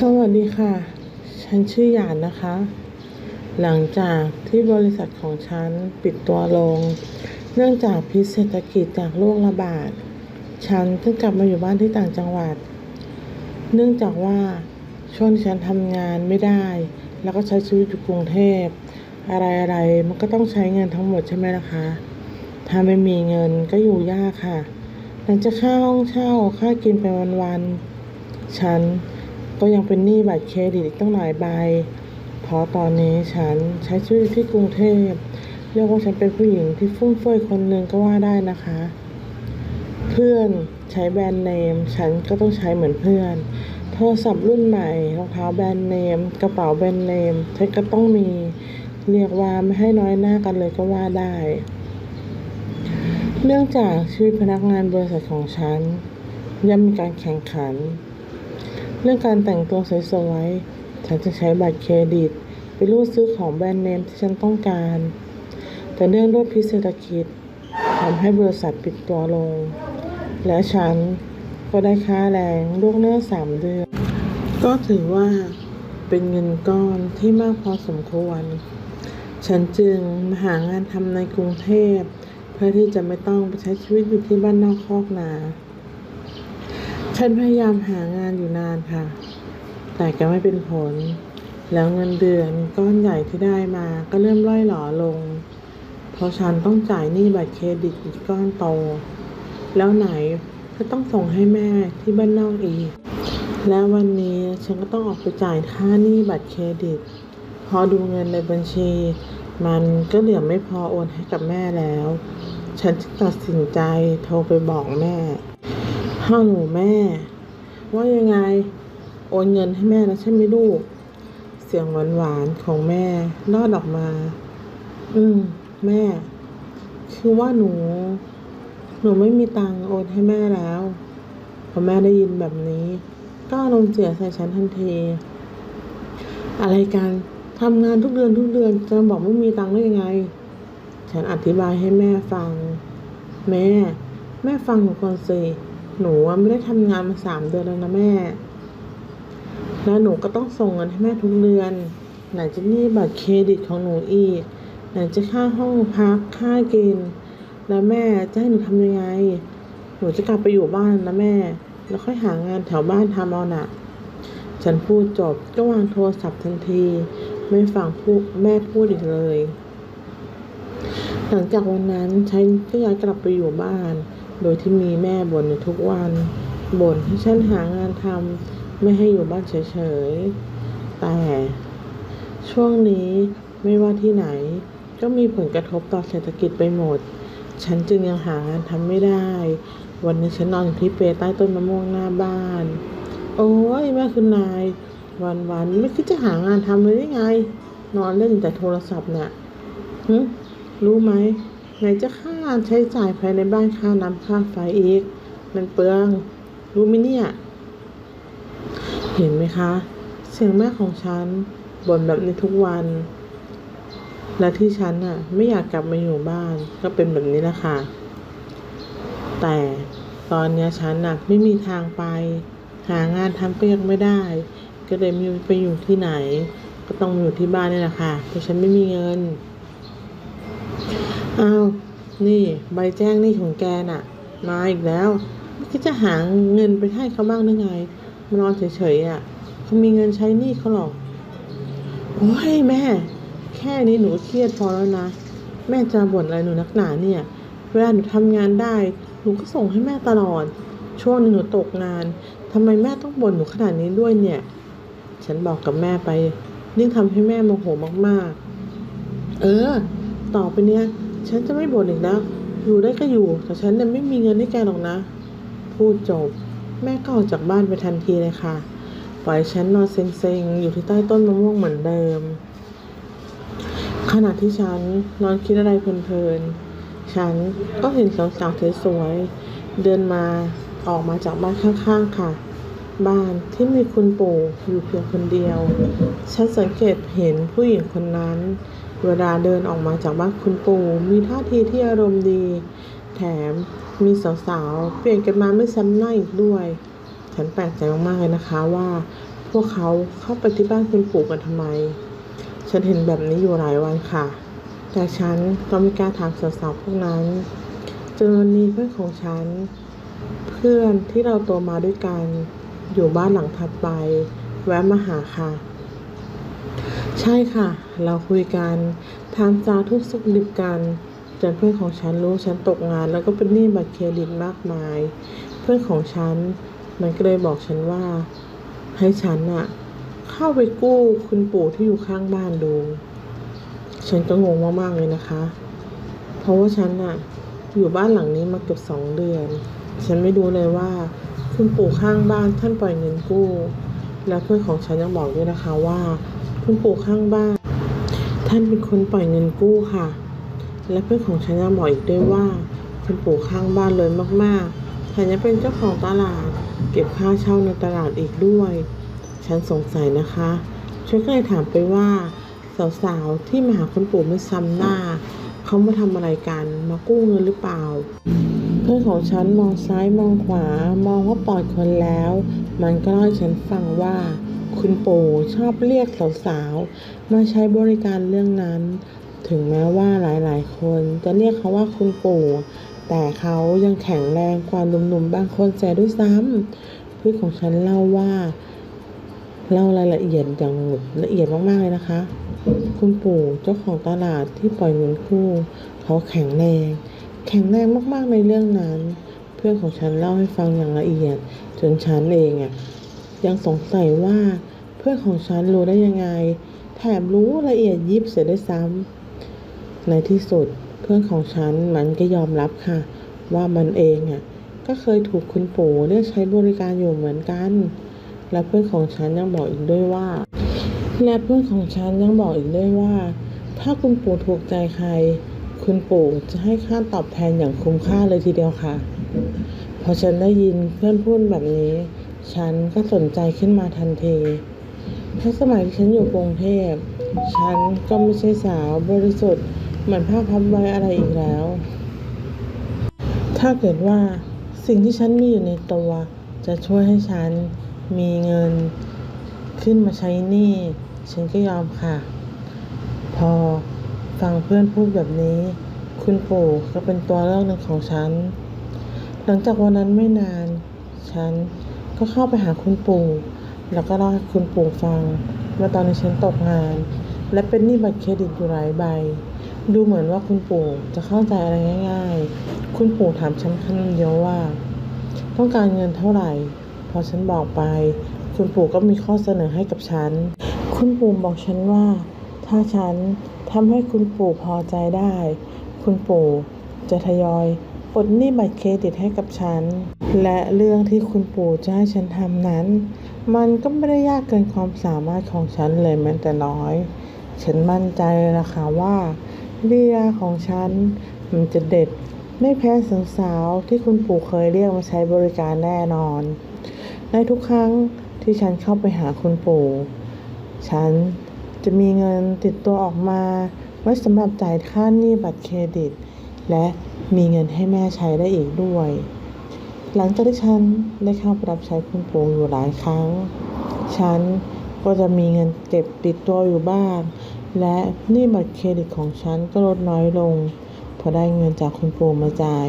สวัสดีค่ะ ฉันชื่อหยานนะคะ หลังจากที่บริษัทของฉันปิดตัวลง เนื่องจากพิษเศรษฐกิจจากโรคระบาด ฉันเพิ่งกลับมาอยู่บ้านที่ต่างจังหวัด เนื่องจากว่าช่วงที่ฉันทำงานไม่ได้ แล้วก็ใช้ชีวิตอยู่กรุงเทพ อะไรอะไรๆมันก็ต้องใช้เงินทั้งหมดใช่ไหมล่ะคะ ถ้าไม่มีเงินก็อยู่ยากค่ะไหนจะค่าห้องเช่าค่ากินไปวันๆ ฉัน ก็ยังเป็นหนี้บัตรเครดิตอีกตั้งหลายใบเพราะตอนนี้ฉันใช้ชีวิตอยู่ที่กรุงเทพเรียกว่าฉันเป็นผู้หญิงที่ฟุ่มเฟือยคนหนึ่งก็ว่าได้นะคะ เพื่อนใช้แบรนด์เนม ฉันก็ต้องใช้เหมือนเพื่อน โทรศัพท์รุ่นใหม่รองเท้าแบรนด์เนม กระเป๋าแบรนด์เนมฉันก็ต้องมีเรียกว่าไม่ให้น้อยหน้ากันเลยก็ว่าได้ เนื่องจากชีวิตพนักงานบริษัทของฉันย่อมมีการแข่งขัน เรื่องการแต่งตัวสวยๆ ฉันจะใช้บัตรเครดิต ไปรูดซื้อของแบรนด์เนมที่ฉันต้องการ แต่เนื่องด้วยพิเศรษฐกิจทำให้บริษัทปิดตัวลง และฉันก็ได้ค่าแรงล่วงหน้าสามเดือน ก็ถือว่าเป็นเงินก้อนที่มากพอสมควร ฉันจึงมาหางานทำในกรุงเทพ เพื่อที่จะไม่ต้องไปใช้ชีวิตอยู่ที่บ้านนอกคอกนา ฉันพยายามหางานอยู่นานค่ะ แต่ก็ไม่เป็นผล แล้วเงินเดือนก้อนใหญ่ที่ได้มาก็เริ่มล่อยหลอลง เพราะฉันต้องจ่ายหนี้บัตรเครดิตอีกก้อนโต แล้วไหนก็ต้องส่งให้แม่ที่บ้านนอกอีก แล้ววันนี้ฉันก็ต้องออกไปจ่ายค่าหนี้บัตรเครดิต พอดูเงินในบัญชี มันก็เหลือไม่พอโอนให้กับแม่แล้ว ฉันจึงตัดสินใจโทรไปบอกแม่ ฮัลโหลแม่ ว่ายังไง โอนเงินให้แม่แล้วใช่ไหมลูก เสียงหวานๆของแม่ลอดออกมา อืม แม่ คือว่าหนู หนูไม่มีตังโอนให้แม่แล้วพอแม่ได้ยินแบบนี้ ก็อารมณ์เสียใส่ฉันทันทีอะไรกันทำงานทุกเดือนทุกเดือนจะบอกไม่มีตังค์ได้ยังไง ฉันอธิบายให้แม่ฟัง แม่ แม่ฟังหนูก่อนสิ หนูว่าไม่ได้ทำงานมาสามเดือนแล้วนะแม่ แล้วหนูก็ต้องส่งเงินให้แม่ทุกเดือน ไหนจะหนี้บัตรเครดิตของหนูอีก ไหนจะค่าห้องพัก ค่ากิน แล้วแม่จะให้หนูทำยังไง หนูจะกลับไปอยู่บ้านนะแม่ แล้วค่อยหางานแถวบ้านทำเอาหนะฉันพูดจบก็วางโทรศัพท์ทันที ไม่ฟังพูดแม่พูดอีกเลย หลังจากวันนั้นฉันก็ย้ายกลับไปอยู่บ้าน โดยที่มีแม่บ่นทุกวัน บ่นให้ฉันหางานทำไม่ให้อยู่บ้านเฉยๆ แต่ ช่วงนี้ไม่ว่าที่ไหนก็มีผลกระทบต่อเศรษฐกิจไปหมด ฉันจึงยังหางานทำไม่ได้ วันนี้ฉันนอนอยู่ที่เปใต้ต้นมะม่วงหน้าบ้าน โอ้ยแม่คุณนาย วันวันๆไม่คิดจะหางานทำเลยได้ไง นอนเล่นแต่โทรศัพท์เนี่ยรู้ไหม ไหนจะค่าใช้จ่ายภายในบ้านค่าน้ำค่าไฟอีก มันเปลืองรู้ไหมเนี่ย เห็นไหมคะ เสียงแม่ของฉันบ่นแบบนี้ทุกวัน และที่ฉันน่ะ ไม่อยากกลับมาอยู่บ้าน ก็เป็นแบบนี้แหละค่ะ แต่ตอนนี้ฉันน่ะไม่มีทางไป หางานทำก็ยังไม่ได้ ก็เลยไม่ไปอยู่ที่ไหน ก็ต้องอยู่ที่บ้านนี่แหละค่ะเพราะฉันไม่มีเงิน อ้าวนี่ใบแจ้งหนี้ของแกน่ะ มาอีกแล้วไม่คิดจะหาเงินไปให้เขาบ้างหรือไงมานอนเฉยๆอะเขามีเงินใช้หนี้เขาหรอกโอ้ยแม่ แค่นี้หนูเครียดพอแล้วนะ แม่จะบ่นอะไรหนูนักหนาเนี่ย เวลาหนูทำงานได้ หนูก็ส่งให้แม่ตลอด ช่วงหนึงหนูตกงานทำไมแม่ต้องบ่นหนูขนาดนี้ด้วยเนี่ย ฉันบอกกับแม่ไป ยิ่งทำให้แม่โมโหมากๆ เออ ต่อไปเนี้ย ฉันจะไม่บ่นอีกแล้วอยู่ได้ก็อยู่ แต่ฉันเนี่ยไม่มีเงินให้แกหรอกนะ พูดจบ แม่ก็ออกจากบ้านไปทันทีเลยค่ะ ปล่อยฉันนอนเซ็งๆ อยู่ที่ใต้ต้นมะม่วงเหมือนเดิม ขณะที่ฉันนอนคิดอะไรเพลินๆ ฉันก็เห็นสาวๆสวยๆเดินมาออกมาจากบ้านข้างๆ ค่ะ บ้านที่มีคุณปู่อยู่เพียงคนเดียว ฉันสังเกตเห็นผู้หญิงคนนั้น เวลาเดินออกมาจากบ้านคุณปู่มีท่าทีที่อารมณ์ดี แถมมีสาวๆ เปลี่ยนกันมาไม่ซ้ำหน้าอีกด้วย ฉันแปลกใจมากๆเลยนะคะว่าผวกเขาเข้าไปที่บ้านคุณปู่กันทำไม ฉันเห็นแบบนี้อยู่หลายวันค่ะ แต่ฉันก็ไม่กล้าถามสาวๆพวกนั้นจนวันนี้เพื่อนของฉัน เพื่อนที่เราโตมาด้วยกัน อยู่บ้านหลังถัดไป แวะมาหาค่ะ ใช่ค่ะ เราคุยกันถามจาทุกสุขดิบกันจนเพื่อนของฉันรู้ฉันตกงาน แล้วก็เป็นหนี้บัตรเครดิตมากมาย เพื่อนของฉันมันก็เลยบอกฉันว่า ให้ฉันอะเข้าไปกู้คุณปู่ที่อยู่ข้างบ้านดู ฉันก็งงมากๆเลยนะคะ เพราะว่าฉันอะอยู่บ้านหลังนี้มาเกือบสองเดือน ฉันไม่รู้เลยว่า คุณปู่ข้างบ้านท่านปล่อยเงินกู้ และเพื่อนของฉันยังบอกด้วยนะคะว่า คุณปู่ข้างบ้าน ท่านเป็นคนปล่อยเงินกู้ค่ะ และเพื่อนของฉันยังบอกอีกด้วยว่าคุณปู่ข้างบ้านเลยมากๆแถมยังเป็นเจ้าของตลาด เก็บค่าเช่าในตลาดอีกด้วย ฉันสงสัยนะคะฉันก็เลยถามไปว่า สาวๆที่มาหาคุณปู่ไม่ซ้ำหน้าเขามาทำอะไรกันมากู้เงินหรือเปล่า เพื่อนของฉันมองซ้ายมองขวามองว่าปลอดคนแล้ว มันก็เล่าให้ฉันฟังว่า คุณปู่ชอบเรียกสาวๆ มาใช้บริการเรื่องนั้น ถึงแม้ว่าหลายๆ คนจะเรียกเขาว่าคุณปู่ แต่เขายังแข็งแรงกว่าหนุ่มๆ บางคนแสด้วยซ้ำเพื่อนของฉันเล่าว่าเล่ารายละเอียดอย่างละเอียดมากๆเลยนะคะ คุณปู่เจ้าของตลาดที่ปล่อยเงินกู้เขาแข็งแรง แข็งแรงมากๆในเรื่องนั้น เพื่อนของฉันเล่าให้ฟังอย่างละเอียด จนฉันเองอะ ยังสงสัยว่าเพื่อนของฉันรู้ได้ยังไง แถมรู้ละเอียดยิบเสียด้วยซ้ำในที่สุดเพื่อนของฉันมันก็ยอมรับค่ะ ว่ามันเองอะก็เคยถูกคุณปู่เรียกใช้บริการอยู่เหมือนกัน และเพื่อนของฉันยังบอกอีกด้วยว่า และเพื่อนของฉันยังบอกอีกด้วยว่า ถ้าคุณปู่ถูกใจใคร คุณปู่จะให้ค่าตอบแทนอย่างคุ้มค่าเลยทีเดียวค่ะ พอฉันได้ยินเพื่อนพูดแบบนี้ ฉันก็สนใจขึ้นมาทันทีเพราะสมัยที่ฉันอยู่กรุงเทพ ฉันก็ไม่ใช่สาวบริสุทธิ์เหมือนภาพพับไว้อะไรอีกแล้ว ถ้าเกิดว่าสิ่งที่ฉันมีอยู่ในตัวจะช่วยให้ฉันมีเงินขึ้นมาใช้หนี้ ฉันก็ยอมค่ะ พอฟังเพื่อนพูดแบบนี้ คุณปู่ก็เป็นตัวเลือกหนึ่งของฉัน หลังจากวันนั้นไม่นาน ฉัน ก็เข้าไปหาคุณปู่แล้วก็เล่าให้คุณปู่ฟังว่าตอนนี้ฉันตกงาน และเป็นหนี้บัตรเครดิตอยู่หลายใบ ดูเหมือนว่าคุณปู่จะเข้าใจอะไรง่าย ๆ คุณปู่ถามฉันคำเดียวว่า ต้องการเงินเท่าไหร่ พอฉันบอกไป คุณปู่ก็มีข้อเสนอให้กับฉัน คุณปู่บอกฉันว่า ถ้าฉันทำให้คุณปู่พอใจได้ คุณปู่จะทยอย ปลดหนี้บัตรเครดิตให้กับฉัน และเรื่องที่คุณปู่จะให้ฉันทำนั้น มันก็ไม่ได้ยากเกินความสามารถของฉันเลยแม้แต่น้อย ฉันมั่นใจเลยล่ะคะว่าเรียของฉันมันจะเด็ดไม่แพ้สาวๆที่คุณปู่เคยเรียกมาใช้บริการแน่นอน ในทุกครั้งที่ฉันเข้าไปหาคุณปู่ ฉันจะมีเงินติดตัวออกมา ไว้สำหรับจ่ายค่าหนี้บัตรเครดิต และมีเงินให้แม่ใช้ได้อีกด้วย หลังจากที่ฉันได้เข้าไปรับใช้คุณปู่อยู่หลายครั้ง ฉันก็จะมีเงินเก็บติดตัวอยู่บ้าง และหนี้บัตรเครดิตของฉันก็ลดน้อยลงพอได้เงินจากคุณปู่มาจ่าย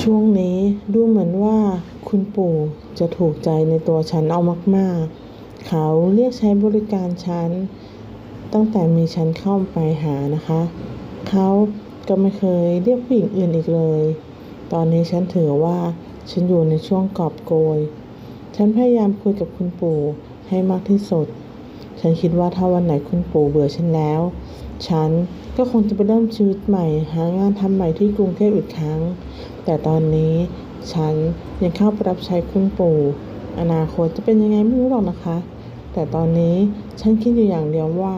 ช่วงนี้ดูเหมือนว่าคุณปู่จะถูกใจในตัวฉันเอามากๆ เขาเรียกใช้บริการฉันตั้งแต่มีฉันเข้าไปหานะคะ เขา ก็ไม่เคยเรียกผู้หญิงอื่นอีกเลย ตอนนี้ฉันถือว่าฉันอยู่ในช่วงกอบโกย ฉันพยายามคุยกับคุณปู่ให้มากที่สุด ฉันคิดว่าถ้าวันไหนคุณปู่เบื่อฉันแล้ว ฉันก็คงจะไปเริ่มชีวิตใหม่ หางานทำใหม่ที่กรุงเทพอีกครั้ง แต่ตอนนี้ฉันยังเข้าไปรับใช้คุณปู่ อนาคตจะเป็นยังไงไม่รู้หรอกนะคะ แต่ตอนนี้ฉันคิดอยู่อย่างเดียวว่า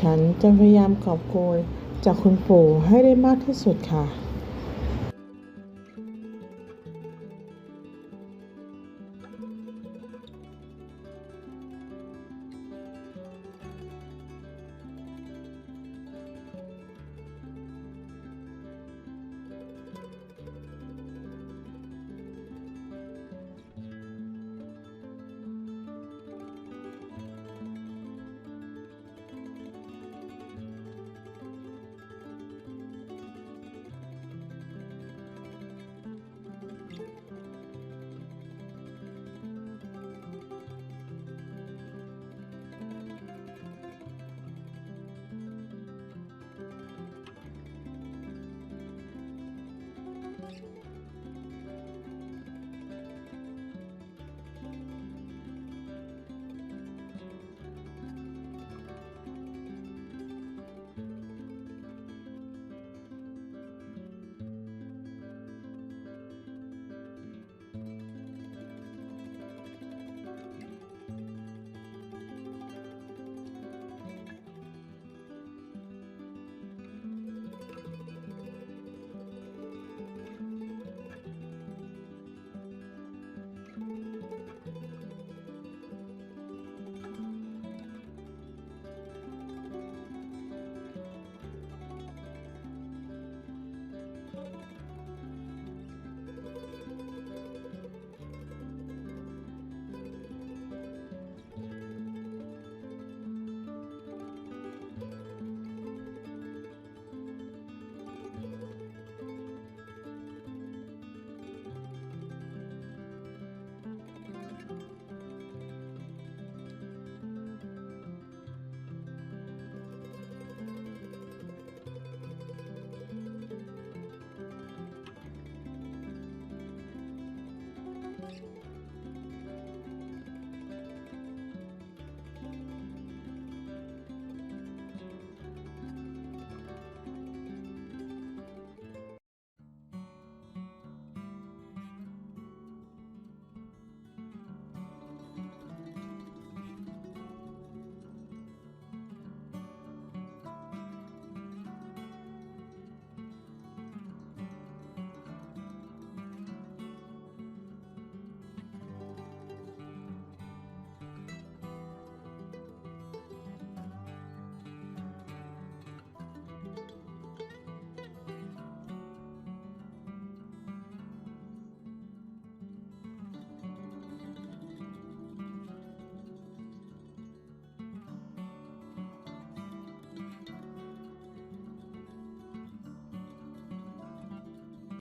ฉันจะพยายามกอบโกย จากคุณปู่ให้ได้มากที่สุดค่ะ